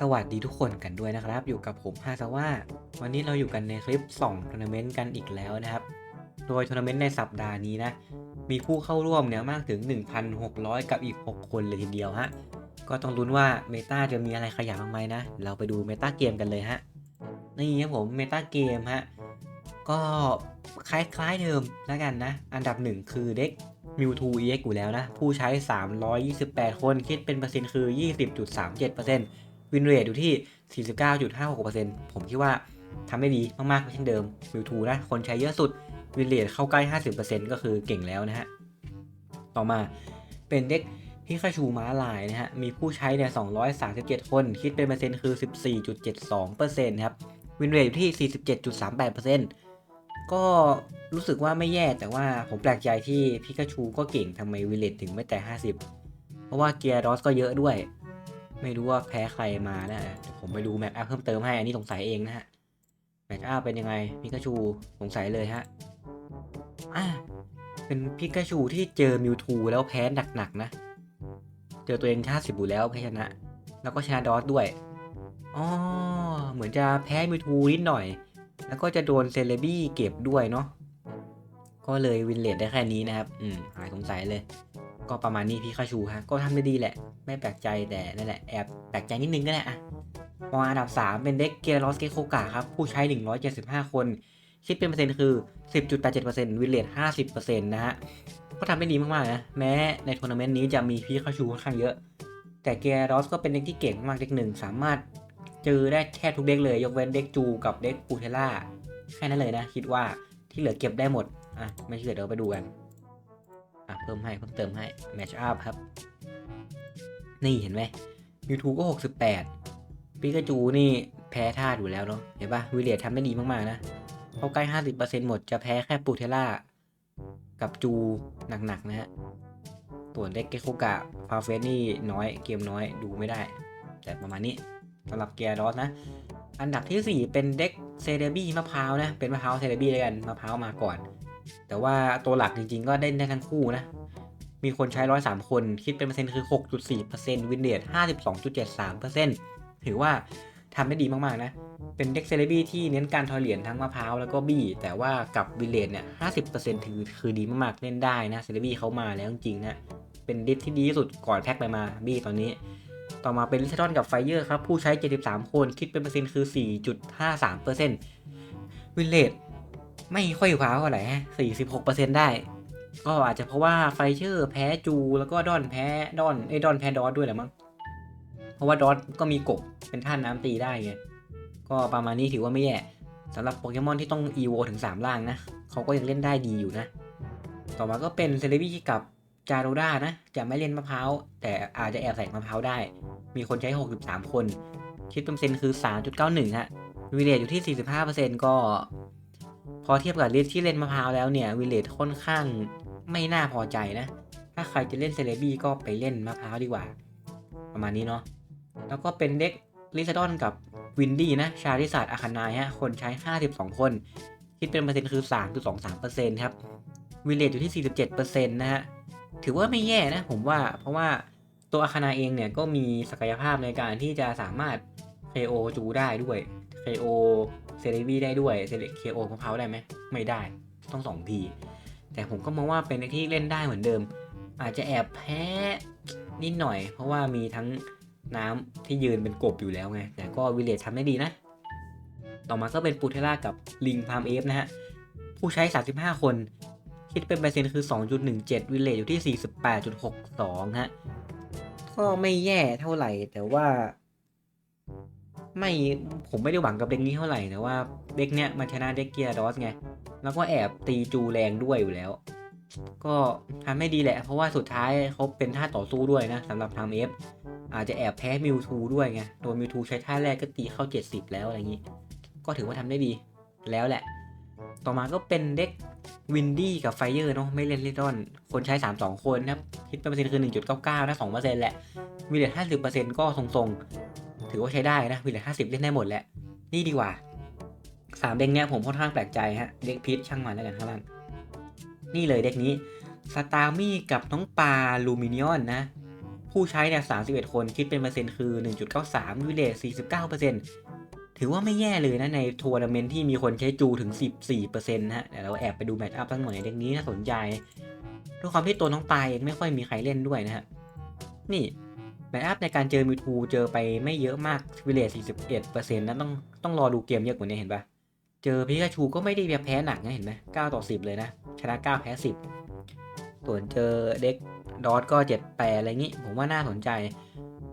สวัสดีทุกคนกันด้วยนะครับ อยู่กับผมฮาซาว่าวันนี้เราอยู่กันในคลิป2ทัวร์นาเมนต์กันอีกแล้วนะครับ โดยทัวร์นาเมนต์ในสัปดาห์นี้นะ มีผู้เข้าร่วมเนี่ยมากถึง 1,600 กับอีก 6 คนเลยทีเดียวฮะ ก็ต้องลุ้นว่าเมตาจะมีอะไรขยับบ้างไหมนะ เราไปดูเมตาเกมกันเลยฮะ นี่ครับผมเมตาเกมฮะ ก็คล้ายๆเดิมแล้วกันนะ อันดับหนึ่งคือเด็กมิวทู EX อยู่แล้วนะ ผู้ใช้ 328 คนคิดเป็นเปอร์เซ็นต์คือ 20.37% วินเรทอยู่ที่ 49.56%ผมคิดว่าทำได้ดีมากๆเช่นเดิมมิวทูนะ คนใช้เยอะสุดวินเรทเข้าใกล้ 50%ก็คือเก่งแล้วนะฮะ ต่อมาเป็นเด็กพิคาชูม้าลายนะฮะ มีผู้ใช้เนี่ย 237 คน คิดเป็นเปอร์เซ็นต์คือ 14.72%ครับ วินเรทอยู่ที่ 47.38%ก็รู้สึกว่าไม่แย่แต่ว่าผมแปลกใจที่พิกาชูก็เก่งทำไมวิลเลตถึงไม่แต่ 50 เพราะว่าเกียร์ดอสก็เยอะด้วย ไม่รู้ว่าแพ้ใครมานะเดี๋ยผมไปดูแมปอัพเพิ่มเติมให้ อันนี้สงสัยเองนะฮะ แมปอัพเป็นยังไงพิกาชูสงสัยเลยฮะ อะเป็นพิกาชูที่เจอมิวทูแล้วแพ้หนักๆนะ เจอตัวเอง50อยู่แล้วแพ้ชนะ แล้วก็ชนะดอสด้วย อ๋อ เหมือนจะแพ้มิวทูนิดหน่อย แล้วก็จะโดนเซเลบี้เก็บด้วยเนาะ ก็เลยวินเลดได้แค่นี้นะครับ อืม หายสงสัยเลย ก็ประมาณนี้พี่คาชูฮะก็ทำได้ดีแหละ ไม่แปลกใจแต่นั่นแหละแอบแปลกใจนิดนึงก็ได้อะพออันดับ 3 เป็นเด็กเกียร์ลอสเกโคกะครับ ผู้ใช้ 175 คน คิดเป็นเปอร์เซ็นต์คือ 10.87%วินเลด50%นะฮะ ก็ทำได้ดีมากๆนะ แม้ในทัวร์นาเมนต์นี้จะมีพี่คาชูค่อนข้างเยอะ แต่เกียร์ลอสก็เป็นเด็กที่เก่งมากเด็กหนึ่งสามารถเจอได้แทบทุกเด็กเลย ยกเว้นเด็กจูกับเด็กปูเทล่าแค่นั้นเลยนะ คิดว่าที่เหลือเก็บได้หมดอะไม่เชื่อเดี๋ยวไปดูกัน เพิ่มให้เพิ่มเติมให้แมชอัพครับ นี่เห็นไหมมิวทูก็ 68ปิกาจูนี่แพ้ท่าอยู่แล้วเนาะเห็นปะวิเลียทำได้ดีมาก ๆ นะเข้าใกล้ 50%หมดจะแพ้แค่ปูเทล่า กับจูหนัก ๆ นะฮะส่วนเด็กเกโคกะฟาเฟสนี่น้อยเกมน้อยดูไม่ได้ แต่ประมาณนี้สำหรับเกียร์ดอสนะ อันดับที่ 4 เป็นเด็กเซเดบี้มะพร้าวนะ เป็นมะพร้าวเซเดบี้เลยกันมะพร้าวมาก่อน แต่ว่าตัวหลักจริงๆ ก็ได้ได้ทั้งคู่นะ มีคนใช้103คน คิดเป็นเปอร์เซ็นต์คือ 6.4%วินเดต52.73%ถือว่าทำได้ดีมาก ๆ นะ เป็นเด็กเซเลบี้ที่เน้นการทอยเหรียญทั้งมะพร้าวแล้วก็บี้ แต่ว่ากับวินเลตเนี่ย 50%ถือคือดีมาก ๆ เล่นได้นะ เซเลบี้เขามาแล้วจริงๆนะ เป็นเด็กที่ดีที่สุดก่อนแพ็คไปมาบี้ตอนนี้ ต่อมาเป็นลิซาดอนกับไฟเยอร์ครับ ผู้ใช้ 73 คน คิดเป็นเปอร์เซ็นต์คือ 4.53%วินเลตไม่ค่อยว้าวเท่าไหร่46%ได้ ก็อาจจะเพราะว่าไฟเชอร์แพ้จูแล้วก็ดอนแพ้ดอนไอ้ดอนแพ้ดอสด้วยแหละมั้งเพราะว่าดอสก็มีกบเป็นท่านน้ำตีได้ไงก็ประมาณนี้ถือว่าไม่แย่สำหรับโปเกมอนที่ต้อง EVO ถึง 3 ล่างนะเขาก็ยังเล่นได้ดีอยู่นะ ต่อมาก็เป็นเซเลบี้กับจาโรด้านะ จะไม่เล่นมะพร้าวแต่อาจจะแอบใส่มะพร้าวได้ มีคนใช้ 63 คน คิดเป็นเปอร์เซ็นต์คือ 3.91 ฮะวิเลตอยู่ที่ 45%ก็ พอเทียบกับลิสที่เล่นมะพร้าวแล้วเนี่ยวิเลตค่อนข้าง ไม่น่าพอใจนะ ถ้าใครจะเล่นเซเลบี้ก็ไปเล่นมะพร้าวดีกว่า ประมาณนี้เนาะ แล้วก็เป็นเด็กลิซาดอนกับวินดี้นะ ชาริสาดอาคานายฮะ คนใช้ 52 คน คิดเป็นเปอร์เซ็นต์คือ 3.23%ครับ วิเลตอยู่ที่ 47%นะฮะ ถือว่าไม่แย่นะผมว่า เพราะว่าตัวอาคานาเองเนี่ยก็มีศักยภาพในการที่จะสามารถ KO จูได้ด้วย KO เซเลบีได้ด้วย เซเล KO มะพร้าวได้ไหม ไม่ได้ ต้องสองที แต่ผมก็มองว่าเป็นที่เล่นได้เหมือนเดิม อาจจะแอบแพ้นิดหน่อย เพราะว่ามีทั้งน้ำที่ยืนเป็นกบอยู่แล้วไง แต่ก็วิเลตทำได้ดีนะ ต่อมาก็เป็นปูเทล่ากับลิงพามเอฟนะฮะ ผู้ใช้ 35 คน คิดเป็นเปอร์เซ็นต์คือ 2.17 วิเลตอยู่ที่ 48.62 ฮะ ก็ไม่แย่เท่าไหร่ แต่ว่า ไม่ ผมไม่ได้หวังกับเด็กนี้เท่าไหร่ แต่ว่าเด็กเนี้ยมันชนะเด็กเกียร์ดอสไง แล้วก็แอบตีจูแรงด้วยอยู่แล้ว ก็ทำไม่ดีแหละ เพราะว่าสุดท้ายเขาเป็นท่าต่อสู้ด้วยนะสำหรับทำเอฟอาจจะแอบแพ้มิวทูด้วยไงโดนมิวทูใช้ท่าแรกก็ตีเข้า 70 แล้วอะไรอย่างนี้ ก็ถือว่าทำได้ดีแล้วแหละ ต่อมาก็เป็นเด็กวินดี้กับไฟเยอร์เนาะไม่เล่นลิตอน คนใช้ 3 2 คนนะครับคิดเป็นเปอร์เซ็นต์คือ 1.99 นะ2%แหละวิลเลต50%ก็ทรงๆ ถือว่าใช้ได้นะวิลเลต50 เล่นได้หมดแหละ นี่ดีกว่า สามเด็กเนี้ยผมค่อนข้างแปลกใจฮะ เด็กพีชช่างมันแล้วกันข้างล่างนี่เลยเด็กนี้สตาร์มี่กับน้องปลาลูมิเนียนนะ ผู้ใช้เนี่ย31 คนคิดเป็นเปอร์เซ็นต์คือ 1.93วิเลส49 ถือว่าไม่แย่เลยนะในทัวร์นาเมนต์ที่มีคนใช้จูถึง 14%นะฮะเดี๋ยวเราแอบไปดูแมตช์อัพสักหน่อยเด็กนี้น่าสนใจด้วยความที่ตัวน้องปลาเองไม่ค่อยมีใครเล่นด้วยนะฮะ นี่แมตช์อัพในการเจอมิวทูเจอไปไม่เยอะมากวิเลส41%นะต้องต้องรอดูเกมเยอะกว่านี้เห็นปะ เจอพิกาชูก็ไม่ได้แพ้หนักนะเห็นไหม9ต่อ10เลยนะ ชนะ9แพ้10ส่วนเจอเด็กดอทก็7 8อะไรงี้ ผมว่าน่าสนใจ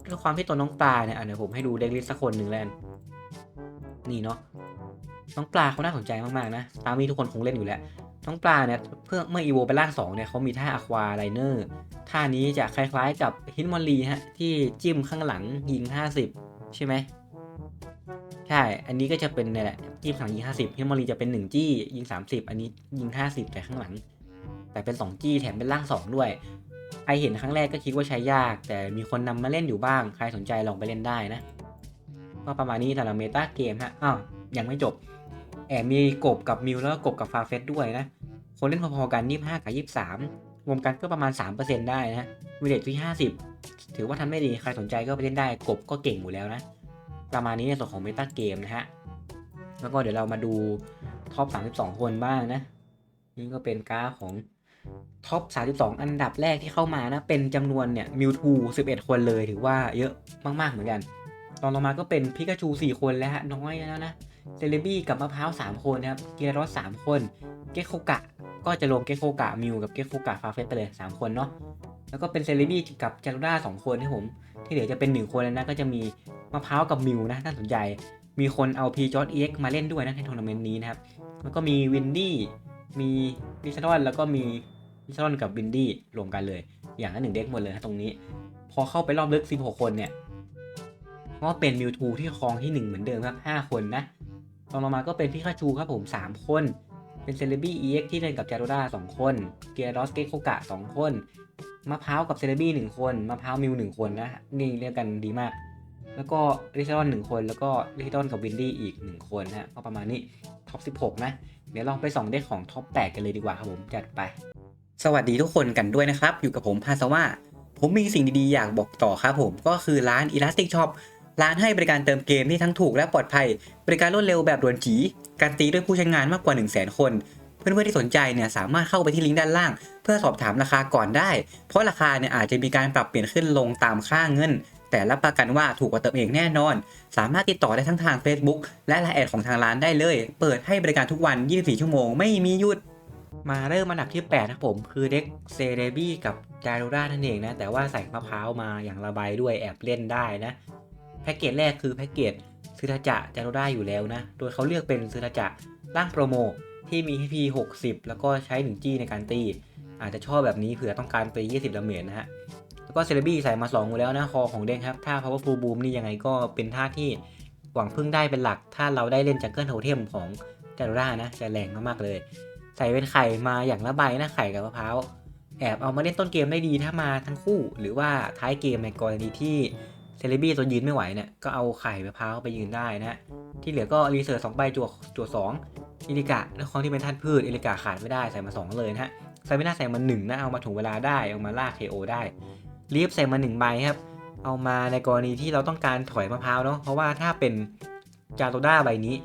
ด้วยความที่ตัวน้องปลาเนี่ยเดี๋ยวผมให้ดูเด็กลิสต์สักคนหนึ่งแล้วนี่เนาะน้องปลาเขาน่าสนใจมากๆนะตามนี้ทุกคนคงเล่นอยู่แล้วน้องปลาเนี่ยเพื่อเมื่ออีโวไปล่างสองเนี่ยเขามีท่าอะควาไลเนอร์ท่านี้จะคล้ายๆกับฮินมอลลีฮะที่จิ้มข้างหลังยิง 50 ใช่ไหม ช่ อันนี้ก็จะเป็นเนี่ยแหละจิ้มข้างหลังยิง50ฮินมอลลีจะเป็น1จี้ยิง30อันนี้ยิง50แต่ข้างหลัง แต่เป็น2จี้แถมเป็นล่าง2ด้วย ใครเห็นครั้งแรกก็คิดว่าใช้ยาก แต่มีคนนำมาเล่นอยู่บ้าง ใครสนใจลองไปเล่นได้นะ ก็ประมาณนี้สำหรับเมตาเกมฮะ อ้าว ยังไม่จบ แอบมีกบกับมิวแล้วก็กบกับฟาเฟสด้วยนะ คนเล่นพอๆกัน25กับ23รวมกันก็ประมาณ 3%ได้นะวิเลตที่50 ถือว่าทำได้ดี ใครสนใจก็ไปเล่นได้ กบก็เก่งอยู่แล้วนะ ประมาณนี้ในส่วนของเมตาเกมนะฮะ แล้วก็เดี๋ยวเรามาดูท็อป 32 คนบ้างนะ นี่ก็เป็นกราฟของท็อป 32 อันดับแรกที่เข้ามานะ เป็นจำนวนเนี่ยมิวทู11 คนเลยถือว่าเยอะมาก ๆ เหมือนกันตอนลงมาก็เป็นพิกาชู 4 คนแล้วฮะ น้อยแล้วนะเซเลบี้กับมะพร้าว 3 คนนะครับเกียร์รอส3คน เกคโคกะ ก็จะรวมเกคโคกะมิวกับเกคโคกะฟาเฟสไปเลย 3 คนเนาะ แล้วก็เป็นเซเลบี้กับจารุด้า2 คนที่ผม ที่เหลือจะเป็น1คนแล้วนะก็จะมีมะพร้าวกับมิวนะน่าสนใจ มีคนเอาพีจอร์ดเอ็กมาเล่นด้วยนะในทัวร์นาเมนต์นี้นะครับแล้วก็มีวินดี้มีลิซาดอนแล้วก็มีลิซาดอนกับวินดี้รวมกันเลย อย่างละหนึ่งเด็กหมดเลยนะตรงนี้ พอเข้าไปรอบลึก 16 คนเนี่ยก็เป็นมิวทูที่ครองที่ 1 เหมือนเดิมครับ 5 คนนะรองลงมาก็เป็นพิคาชูครับผม 3 คน เป็นเซเลบี้เอ็กที่เล่นกับจารุด้า2คน เกียร์ดอสเกโคกะ 2 คน มะพร้าวกับเซเลบี้1คนมะพร้าวมิว1คนนะนี่เรียกกันดีมาก แล้วก็ลิซาดอน1คนแล้วก็ลิซาดอนกับวินดี้อีก1คนนะก็ประมาณนี้ท็อป16 นะ เดี๋ยวลองไปส่องเด็กของท็อป8 กันเลยดีกว่าครับผมจัดไป สวัสดีทุกคนกันด้วยนะครับ อยู่กับผมพาสว่าผมมีสิ่งดีๆ อยากบอกต่อครับผมก็คือร้าน Elastic Shop ร้านให้บริการเติมเกมที่ทั้งถูกและปลอดภัย บริการรวดเร็วแบบด่วนจีการตีด้วยผู้ใช้งานมากกว่า 1 0 0 0 0 0 คน เพื่อนๆที่สนใจเนี่ยสามารถเข้าไปที่ลิงก์ด้านล่าง เพื่อสอบถามราคาก่อนได้ เพราะราคาเนี่ยอาจจะมีการปรับเปลี่ยนขึ้นลงตามค่าเงิน แต่รับประกันว่าถูกกว่าเติมเองแน่นอน สามารถติดต่อได้ทั้งทาง Facebook และไลน์แอดของทางร้านได้เลย เปิดให้บริการทุกวัน 24 ชั่วโมง ไม่มีหยุด มาเริ่มอันดับที่ 8 นะผม คือเด็กเซเรบี้กับจารูรานั่นเองนะ แต่ว่าใส่มะพร้าวมาอย่างระบายด้วยแอบเล่นได้นะ แพ็กเกจแรกคือแพ็กเกจซื้อทาจะจารูราอยู่แล้วนะ โดยเขาเลือกเป็นซื้อทาจะร่างโปรโม ที่มี HP 60 แล้วก็ใช้ 1 จี้ในการตี อาจจะชอบแบบนี้เผื่อต้องการไป 20ดาเมจนะฮะ แล้วก็เซเลบี้ใส่มา2อยู่แล้วนะคอของเด้งครับ ถ้า Powerful Boom นี่ยังไงก็เป็นท่าที่หวังพึ่งได้เป็นหลัก ถ้าเราได้เล่นจังเกิลโทเทมของจารูรานะจะแรงมากๆเลย ใส่เป็นไข่มาอย่างละใบนะไข่กับมะพร้าวแอบเอามาเล่นต้นเกมได้ดีถ้ามาทั้งคู่ หรือว่าท้ายเกมในกรณีที่เซเลบี้ตัวยืนไม่ไหวเนี่ยก็เอาไข่มะพร้าวไปยืนได้นะ ที่เหลือก็รีเสิร์ชสองใบจั่วจั่วสอง อิลิกะด้วยความที่เป็นท่านพืชอิลิกะขาดไม่ได้ใส่มาสองเลยนะฮะใส่ไม่น่าใส่มาหนึ่งนะเอามาถูกเวลาได้เอามาล่า KO ได้รีบใส่มาหนึ่งใบครับเอามาในกรณีที่เราต้องการถอยมะพร้าวเนาะเพราะว่าถ้าเป็นจาโตด้าใบนี้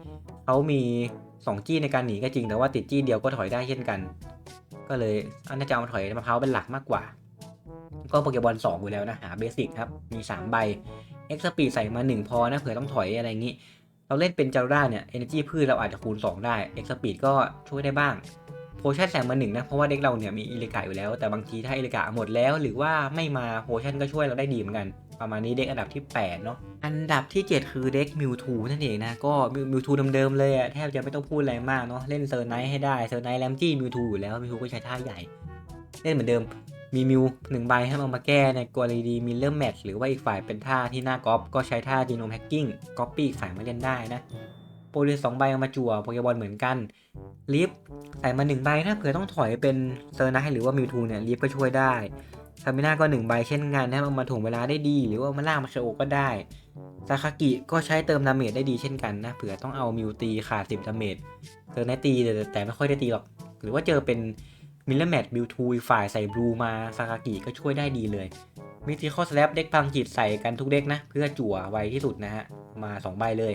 เขามี2จี้ในการหนีก็จริง แต่ว่าติดจี้เดียวก็ถอยได้เช่นกัน ก็เลยอันน่าจะเอามาถอยมะพร้าวเป็นหลักมากกว่า ก็โปเกมอน2อยู่แล้วนะหาเบสิกครับมี 3 ใบเอ็กซ์ปีใส่มา 1 พอนะเผื่อต้องถอยอะไรอย่างนี้ เราเล่นเป็นจารุด้าเนี่ย Energy พืชเราอาจจะคูณ 2 ได้เอ็กซ์ปีดก็ช่วยได้บ้างโพชั่นใส่มาหนึ่งนะ เพราะว่าเด็กเราเนี่ยมีอิเลกาอยู่แล้ว แต่บางทีถ้าอิเลกาหมดแล้ว หรือว่าไม่มาโพชั่นก็ช่วยเราได้ดีเหมือนกัน ประมาณนี้เด็กอันดับที่ 8 เนาะอันดับที่ 7 คือเด็กมิวทูนั่นเองนะ ก็มิวทูเดิมๆเลยอะแทบจะไม่ต้องพูดอะไรมากเนาะเล่นเซอร์ไนท์ให้ได้เซอร์ไนท์แรมจี้มิวทูอยู่แล้วมิวทูก็ใช้ท่าใหญ่ เล่นเหมือนเดิม มีมิวหนึ่งใบให้เอามาแก้ในกรณีมีเริ่มแมทหรือว่าอีกฝ่ายเป็นท่าที่หน้ากอล์ฟก็ใช้ท่าจีโนมแฮกกิ้งก๊อปปี้อีกฝ่ายมาเล่นได้นะโปรลีสองใบเอามาจั่วโปเกมอนเหมือนกันลิฟใส่มาหนึ่งใบถ้าเผื่อต้องถอยเป็นเซอร์ไนหรือว่ามิวทูเนี่ยลิฟก็ช่วยได้ซามิน่าก็หนึ่งใบเช่นกันนะเอามาถ่วงเวลาได้ดี หรือว่ามาล่ามาเคโอก็ได้ซาคากิก็ใช้เติมดาเมจได้ดีเช่นกันนะเผื่อต้องเอามิวตีขาดสิบดาเมจเซอร์ไนตีแต่แต่ไม่ค่อยได้ตีหรอก หรือว่าเจอเป็น มิลเลอร์แมทบิวทูฝ่ายใส่บลูมาซากากิก็ช่วยได้ดีเลยมิติคอสแลปเด็กพังจิตใส่กันทุกเด็กนะ เพื่อจั่วไวที่สุดนะฮะ มา 2 ใบเลย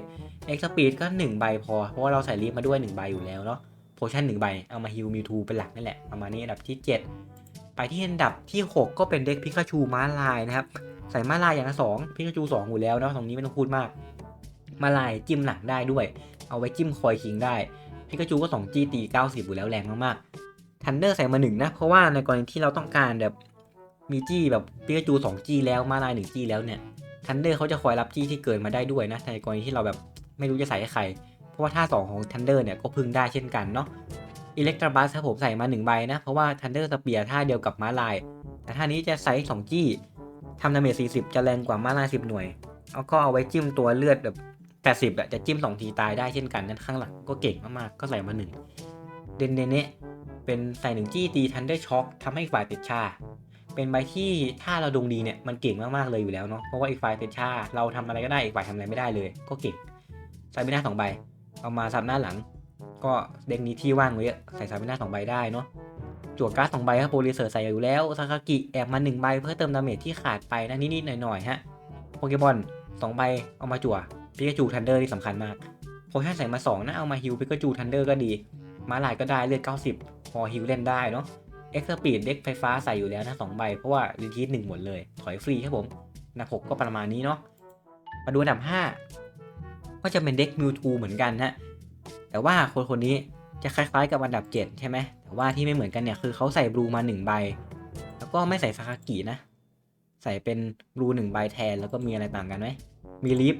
เอ็กซ์ปีดก็ 1 ใบพอ เพราะว่าเราใส่ลีฟมาด้วย 1 ใบอยู่แล้วเนาะโพชั่น1ใบเอามาฮิลมิวทูเป็นหลักนั่นแหละ ประมาณนี้อันดับที่ 7 ไปที่อันดับที่ 6 ก็เป็นเด็กพิกาชูม้าลายนะครับ ใส่ม้าลายอย่างละสองพิกาชู2อยู่แล้วเนาะตรงนี้ไม่ต้องพูดมากม้าลายจิ้มหนักได้ด้วย เอาไว้จิ้มคอยคิงได้พิกาชูก็2จีตี90อยู่แล้วแรงมากๆ ทันเดอร์ใส่มาหนึ่งนะ เพราะว่าในกรณีที่เราต้องการแบบมีจี้แบบพิกาจู2จี้แล้วม้าลาย1จี้แล้วเนี่ยทันเดอร์เขาจะคอยรับจี้ที่เกินมาได้ด้วยนะในกรณีที่เราแบบไม่รู้จะใส่ให้ใคร เพราะว่าท่า 2 ของทันเดอร์เนี่ยก็พึ่งได้เช่นกันเนาะอิเล็กตราบัสครับผมใส่มา1ใบนะ เพราะว่าทันเดอร์สเปียร์ท่าเดียวกับม้าลาย แต่ท่านี้จะใส่2จี้ทำดาเมจ40 จะแรงกว่าม้าลาย 10 หน่วยเอาก็เอาไว้จิ้มตัวเลือดแบบ 80อะจะจิ้ม 2 ทีตายได้เช่นกันนั่นข้างหลังก็เก่งมากๆก็ใส่มา 1 เดนเนเนเป็นใส่หนึ่งจี้ตีทันเดอร์ช็อคทำให้ฝ่ายติดชา เป็นใบที่ถ้าเราดวงดีเนี่ยมันเก่งมากๆเลยอยู่แล้วเนาะเพราะว่าอีกฝ่ายติดชาเราทำอะไรก็ได้อีกฝ่ายทำอะไรไม่ได้เลย ก็เก่งใส่ไปหน้าสองใบเอามาซับหน้าหลัง ก็เด็กนี้ที่ว่างไว้เยใส่ซับไปหน้าสองใบได้เนาะจั่วการ์ดสองใบครับโปรลิเซอร์ใส่อยู่แล้วซากากิแอบมาหนึ่งใบเพื่อเติมดาเมจที่ขาดไปนะนิดๆหน่อยๆฮะโปเกมอนสองใบเอามาจั่วพิกาจูทันเดอร์ที่สำคัญมากโพชั่นใส่มาสองนะเอามาฮิวพิกาจูทันเดอร์ก็ดี ม้าลายก็ได้เลือด 90 พอฮิวเล่นได้เนาะเอ็กซ์ปีดเด็กไฟฟ้าใส่อยู่แล้วนะสองใบ เพราะว่ารีทีสหนึ่งหมดเลย ถอยฟรีครับผมนับหกก็ประมาณนี้เนาะมาดูอันดับ 5 ก็จะเป็นเด็กมิวทูเหมือนกันฮะแต่ว่าคนคนนี้จะคล้ายๆกับอันดับ 7 ใช่ไหมแต่ว่าที่ไม่เหมือนกันเนี่ยคือเขาใส่บลูมา 1 ใบ แล้วก็ไม่ใส่ซาคากินะ ใส่เป็นบลูหนึ่งใบแทนแล้วก็มีอะไรต่างกันไหมมีลิฟ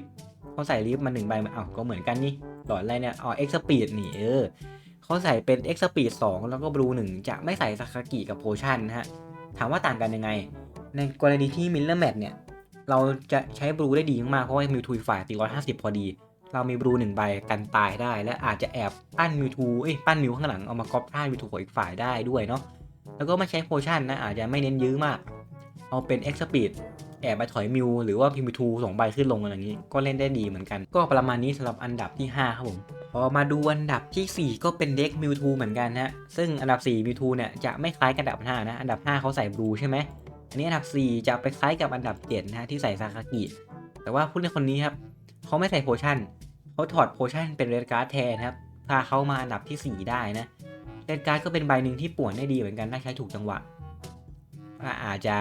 เขาใส่ลิฟมาหนึ่งใบอ้าวก็เหมือนกันนี่หลอดอะไรเนี่ยอ๋อเอ็กซ์ปีดนี่เออ เขาใส่เป็น X Speed 2 แล้วก็ Blue 1 จะไม่ใส่ซาคากิกับโพชั่นนะฮะ ถามว่าต่างกันยังไง ในกรณีที่มิลเลอร์แมทเนี่ย เราจะใช้ Blue ได้ดีมากๆเพราะว่ามิวทูฝ่ายตี150 พอดี เรามี Blue 1ใบกันตายได้ และอาจจะแอบปั้นมิวทูเอ้ยปั้นมิวข้างหลังเอามาก๊อปท่ามิวทูของอีกฝ่ายได้ด้วยเนาะแล้วก็ไม่ใช้โพชั่นนะอาจจะไม่เน้นยื้อมาก เอาเป็น X Speed แอบไปถอยมิวหรือว่าพิมพ์ทูสองใบขึ้นลงอะไรอย่างนี้ ก็เล่นได้ดีเหมือนกัน ก็ประมาณนี้สำหรับอันดับที่ 5 ครับผม พอมาดูอันดับที่ 4 ก็เป็นเด็กมิวทูเหมือนกันฮะ ซึ่งอันดับ4มิวทูเนี่ยจะไม่คล้ายกับอันดับ 5 นะ อันดับ 5 เขาใส่บลูใช่ไหม อันนี้อันดับ 4 จะไปคล้ายกับอันดับ7นะฮะที่ใส่ซาคากิ แต่ว่าผู้เล่นคนนี้ครับเขาไม่ใส่โพชั่นเขาถอดโพชั่นเป็นเรดการ์ดแทนครับ พาเขามาอันดับที่ 4 ได้นะ เรดการ์ดก็เป็นใบหนึ่งที่ป่วนได้ดีเหมือนกันถ้าใช้ถูกจังหวะอาจจะ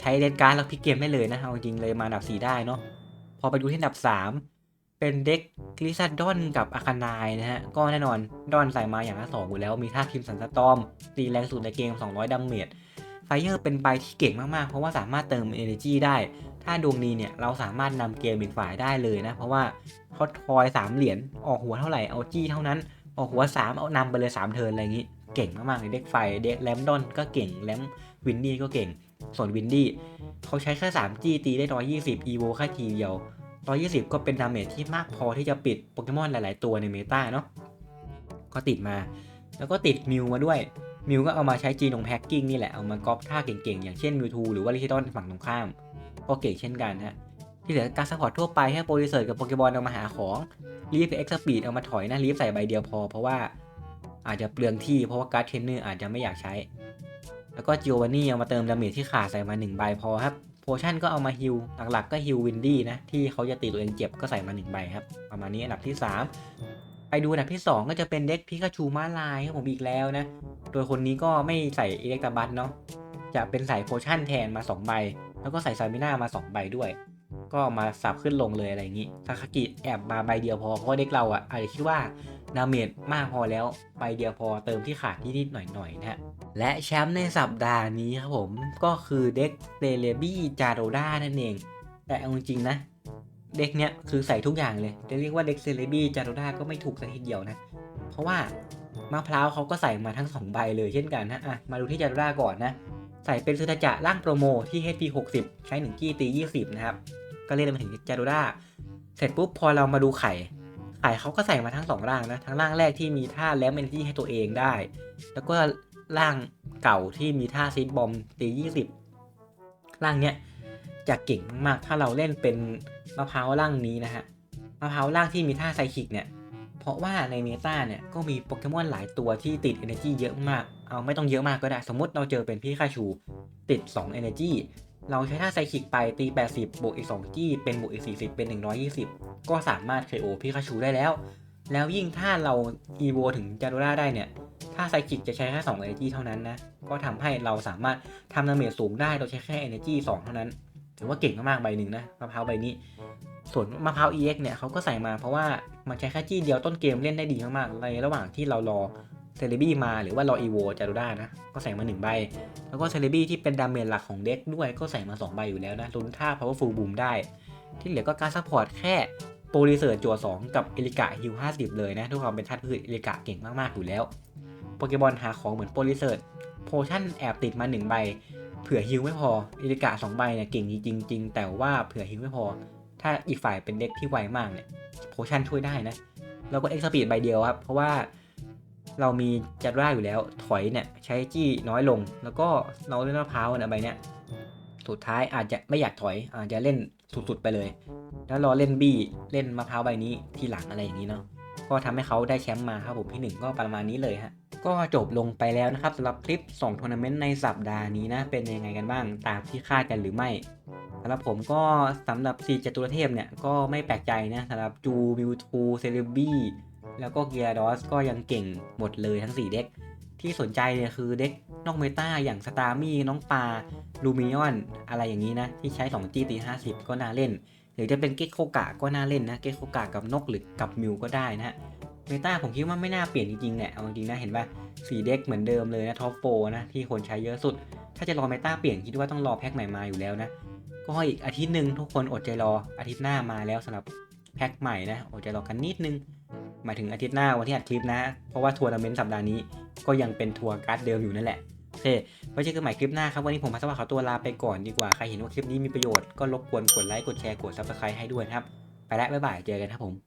ใช้เล่นการ์ดแล้วพลิกเกมได้เลยนะเอาจริงเลยมาอันดับ 4 ได้เนาะ พอไปดูที่อันดับ 3 เป็นเด็กกลิซัดดอนกับอาคานายนะฮะ ก็แน่นอนดอนใส่มาอย่างละสองอยู่แล้ว มีท่าทีมสันสตอม ตีแรงสุดในเกม 200ดัมเมจไฟเออร์เป็นใบที่เก่งมาก ๆ เพราะว่าสามารถเติม Energy ได้ ถ้าดวงดีเนี่ย เราสามารถนำเกมอีกฝ่ายได้เลยนะ เพราะว่าเขาทอย 3 เหรียญออกหัวเท่าไหร่ เอาจี้เท่านั้น ออกหัว 3 เอานำไปเลย 3 เทิร์นอะไรอย่างนี้ เก่งมากๆเลยเด็กไฟเด็กแลมดอนก็เก่งแลมวินดี้ก็เก่ง ส่วนวินดี้เขาใช้แค่3จี้ตีได้120 EVO แค่ทีเดียว 120 ก็เป็นดาเมจที่มากพอที่จะปิดโปเกมอนหลาย ๆ ตัวในเมตาเนาะก็ติดมา แล้วก็ติดมิวมาด้วยมิวก็เอามาใช้จีนงแพ็กกิ้งนี่แหละ เอามาก๊อปท่าเก่ง ๆ อย่างเช่นมิวทูหรือว่าลิทิดอนฝั่งตรงข้าม ก็เก่งเช่นกันฮะที่เหลือการซัพพอร์ตทั่วไปให้โปรดิเซอร์กับโปเกมอนเอามาหาของลีฟเอ็กซ์สปีดเอามาถอยนะลีฟใส่ใบเดียวพอ เพราะว่าอาจจะเปลืองที่เพราะว่าการ์ดเทรนเนอร์อาจจะไม่อยากใช้ แล้วก็จิโอวานี่เอามาเติมดาเมจที่ขาดใส่มา1ใบพอครับ โพชั่นก็เอามาฮิลหลักๆ ก็ฮิลวินดี้นะ ที่เขาจะตีตัวเองเจ็บก็ใส่มา1ใบครับ ประมาณนี้อันดับที่ 3 ไปดูอันดับที่ 2 ก็จะเป็นเด็กพิกาชูมาลายครับผมอีกแล้วนะ โดยคนนี้ก็ไม่ใส่อิเล็กตาบัตเนาะจะเป็นใส่โพชั่นแทนมา2ใบแล้วก็ใส่ซามิน่ามา2ใบด้วย ก็มาสับขึ้นลงเลยอะไรอย่างนี้ซาคากิแอบมาใบเดียวพอ เพราะเด็กเราอะอาจจะคิดว่าดาเมจมากพอแล้วใบเดียวพอเติมที่ขาดนิดๆหน่อยๆนะฮะและแชมป์ในสัปดาห์นี้ครับผมก็คือเด็กเซเลบี้จาโรด้านั่นเอง แต่เอาจริงนะเด็กเนี้ยคือใส่ทุกอย่างเลยจะเรียกว่าเด็กเซเลบี้จาโรด้าก็ไม่ถูกสักทีเดียวนะ เพราะว่ามะพร้าวเขาก็ใส่มาทั้ง 2 ใบเลยเช่นกันนะอะมาดูที่จาโรด้าก่อนนะ ใส่เป็นซึตาจะร่างโปรโมที่ HP 60 ใช้ 1 กี้ตี 20 นะครับ ก็เล่นมาถึงจาโรด้าเสร็จปุ๊บพอเรามาดูไข่ไข่เขาก็ใส่มาทั้ง2ร่างนะทั้งร่างแรกที่มีท่าแลมเอนจี้ให้ตัวเองได้ แล้วก็ร่างเก่าที่มีท่าซีดบอมตี20ร่างเนี้ยจะเก่งมากถ้าเราเล่นเป็นมะพร้าวร่างนี้นะฮะมะพร้าวร่างที่มีท่าไซคิกเนี่ยเพราะว่าในเมตาเนี่ยก็มีโปเกมอนหลายตัวที่ติด Energy เยอะมาก เอาไม่ต้องเยอะมากก็ได้ สมมติเราเจอเป็นพี่คาชูติด 2 Energy เราใช้ท่าไซคิกไปตี 80 บวกอีก 2 จี้ เป็นบวกอีก 40 เป็น 120 ก็สามารถ KO พิคาชูได้แล้ว แล้วยิ่งถ้าเรา EVO ถึงจารุราได้เนี่ย ถ้าไซคิกจะใช้แค่2 Energy เท่านั้นนะ ก็ทำให้เราสามารถทำดาเมจสูงได้โดยใช้แค่ Energy 2 เท่านั้น ถือว่าเก่งมากๆใบหนึ่งนะ มะพร้าวใบนี้ ส่วนมะพร้าว EX เนี่ยเขาก็ใส่มาเพราะว่ามันใช้แค่จี้เดียวต้นเกมเล่นได้ดีมากๆในระหว่างที่เรารอ เซเลบี้มาหรือว่ารออีโวจารุด้านะ ก็ใส่มา 1 ใบ แล้วก็เซเลบี้ที่เป็นดาเมจหลักของเด็กด้วยก็ใส่มา 2 ใบอยู่แล้วนะลุ้นท่า powerful boom ได้ ที่เหลือก็การซัพพอร์ตแค่โปรรีเซิร์จั่ว2 กับเอลิกาฮิว50 เลยนะทุกความเป็นทัดพืชเอลิกาเก่งมากๆอยู่แล้วโปเกมอนหาของเหมือนโปรรีเซิร์โพชั่นแอบติดมา 1 ใบ เผื่อฮิวไม่พอเอลิกา2ใบเนี่ยเก่งจริงๆแต่ว่าเผื่อฮิวไม่พอ ถ้าอีกฝ่ายเป็นเด็กที่ไวมากเนี่ยโพชั่นช่วยได้นะแล้วก็เอ็กซ์สปีดใบเดียวครับเพราะว่า เรามีจัดร่าอยู่แล้ว ถอยเนี่ยใช้จี้น้อยลง แล้วก็เราเล่นมะพร้าวนะใบเนี้ยสุดท้ายอาจจะไม่อยากถอยอาจจะเล่นสุดๆไปเลย แล้วรอเล่นบี้เล่นมะพร้าวใบนี้ทีหลังอะไรอย่างนี้เนาะก็ทำให้เขาได้แชมป์มาครับผมที่หนึ่งก็ประมาณนี้เลยฮะก็จบลงไปแล้วนะครับสำหรับคลิป2ทัวร์นาเมนต์ในสัปดาห์นี้นะเป็นยังไงกันบ้างตามที่คาดกันหรือไม่สำหรับผมก็สำหรับ4จตุรเทพเนี่ยก็ไม่แปลกใจนะสำหรับจูมิวทูเซเลบี้ แล้วก็เกียร์ดอสก็ยังเก่งหมดเลยทั้ง 4 เด็ก ที่สนใจเนี่ยคือเด็กนอกเมตาอย่างสตาร์มี่น้องปลาลูมิออน อะไรอย่างนี้นะ ที่ใช้2จีตี50ก็น่าเล่น หรือจะเป็นเกคโคกะก็น่าเล่นนะ เกคโคกะกับนกหรือกับมิวก็ได้นะฮะเมตาผมคิดว่าไม่น่าเปลี่ยนจริงๆแหละเอาจริงนะเห็นป่ะสีเด็กเหมือนเดิมเลยนะท็อปโฟนะที่คนใช้เยอะสุด ถ้าจะรอเมตาเปลี่ยนคิดว่าต้องรอแพ็คใหม่มาอยู่แล้วนะก็อีกอาทิตย์หนึ่งทุกคนอดใจรออาทิตย์หน้ามาแล้วสำหรับแพ็คใหม่นะอดใจรอกันนิดนึง หมายถึงอาทิตย์หน้าวันที่อัดคลิปนะ เพราะว่าทัวร์นาเมนต์สัปดาห์นี้ก็ยังเป็นทัวร์การ์ดเดิมอยู่นั่นแหละโอเคไว้เจอกันใหม่คลิปหน้าครับ วันนี้ผมพัสวัสดิ์ขอตัวลาไปก่อนดีกว่า ใครเห็นว่าคลิปนี้มีประโยชน์ก็รบกวนกดไลค์กดแชร์กดซับสไครต์ให้ด้วยนะครับ ไปแล้วบ๊ายบายเจอกันครับผม